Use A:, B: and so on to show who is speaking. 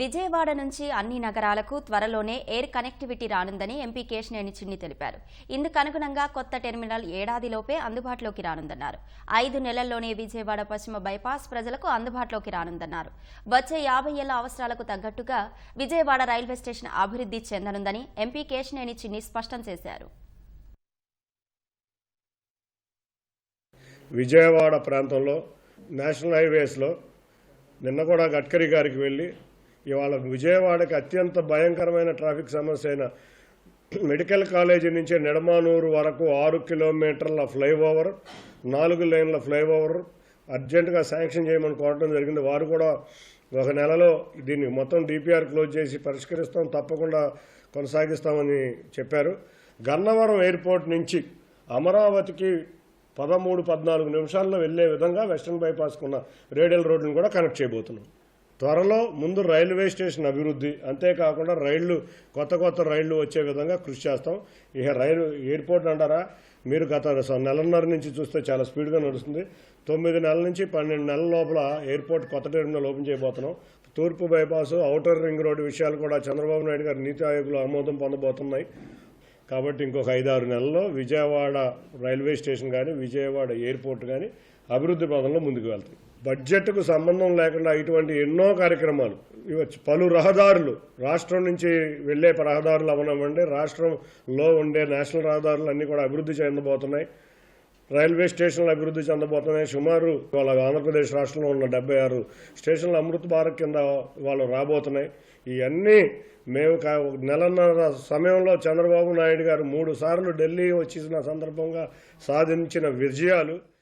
A: విజయవాడ నుంచి అన్ని నగరాలకు త్వరలోనే ఎయిర్ కనెక్టివిటీ రానుందని ఎంపీ కేశినేని చిన్ని తెలిపారు. ఇందుకు అనుగుణంగా కొత్త టెర్మినల్ ఏడాదిలోపే అందుబాటులోకి రానుందన్నారు. ఐదు నెలల్లోనే విజయవాడ పశ్చిమ బైపాస్ ప్రజలకు అందుబాటులోకి రానుందన్నారు. వచ్చే యాభై ఏళ్ళ అవసరాలకు తగ్గట్టుగా విజయవాడ రైల్వే స్టేషన్ అభివృద్ధి చెందనుందని ఎంపీ కేశినేని చిన్ని స్పష్టం చేశారు.
B: విజయవాడ ప్రాంతంలో నేషనల్ హైవేస్లో నిన్న కూడా గడ్కరీ గారికి వెళ్ళి ఇవాళ విజయవాడకి అత్యంత భయంకరమైన ట్రాఫిక్ సమస్య అయిన మెడికల్ కాలేజీ నుంచి నిడమానూరు వరకు ఆరు కిలోమీటర్ల ఫ్లైఓవర్ నాలుగు లైన్ల ఫ్లైఓవర్ అర్జెంటుగా శాంక్షన్ చేయమని కోరడం జరిగింది. వారు కూడా ఒక నెలలో దీన్ని మొత్తం డిపిఆర్ క్లోజ్ చేసి పరిష్కరిస్తాం తప్పకుండా కొనసాగిస్తామని చెప్పారు. గన్నవరం ఎయిర్పోర్ట్ నుంచి అమరావతికి పదమూడు పద్నాలుగు నిమిషాల్లో వెళ్ళే విధంగా వెస్ట్రన్ బైపాస్కున్న రేడియల్ రోడ్లను కూడా కనెక్ట్ చేయబోతున్నాం. త్వరలో ముందు రైల్వే స్టేషన్ అభివృద్ధి అంతేకాకుండా రైళ్ళు కొత్త కొత్త రైళ్ళు వచ్చే విధంగా కృషి చేస్తాం. ఇక రైలు ఎయిర్పోర్ట్ అంటారా? మీరు గత నెలన్నర నుంచి చూస్తే చాలా స్పీడ్గా నడుస్తుంది. తొమ్మిది నెలల నుంచి పన్నెండు నెలల లోపల ఎయిర్పోర్ట్ కొత్త టెర్మినల్ ఓపెన్ చేయబోతున్నాం. తూర్పు బైపాస్ అవుటర్ రింగ్ రోడ్డు విషయాలు కూడా చంద్రబాబు నాయుడు గారి నీతి ఆయోగ్లో ఆమోదం పొందబోతున్నాయి. కాబట్టి ఇంకొక ఐదారు నెలల్లో విజయవాడ రైల్వే స్టేషన్ కానీ విజయవాడ ఎయిర్పోర్ట్ కానీ అభివృద్ధి పదంలో ముందుకు వెళ్తాయి. బడ్జెట్కు సంబంధం లేకుండా ఇటువంటి ఎన్నో కార్యక్రమాలు ఇవ్వచ్చు పలు రహదారులు రాష్ట్రం నుంచి వెళ్ళే రహదారులు అవనవ్వండి రాష్ట్రంలో ఉండే నేషనల్ రహదారులు అన్నీ కూడా అభివృద్ధి చెందబోతున్నాయి. రైల్వే స్టేషన్లు అభివృద్ధి చెందబోతున్నాయి. సుమారు వాళ్ళ ఆంధ్రప్రదేశ్ రాష్ట్రంలో ఉన్న డెబ్బై ఆరు స్టేషన్లు అమృత్ భారత్ కింద వాళ్ళు రాబోతున్నాయి. ఇవన్నీ మేము కా- నెలన్నర సమయంలో చంద్రబాబు నాయుడు గారు మూడు సార్లు ఢిల్లీ వచ్చిన సందర్భంగా సాధించిన విజయాలు.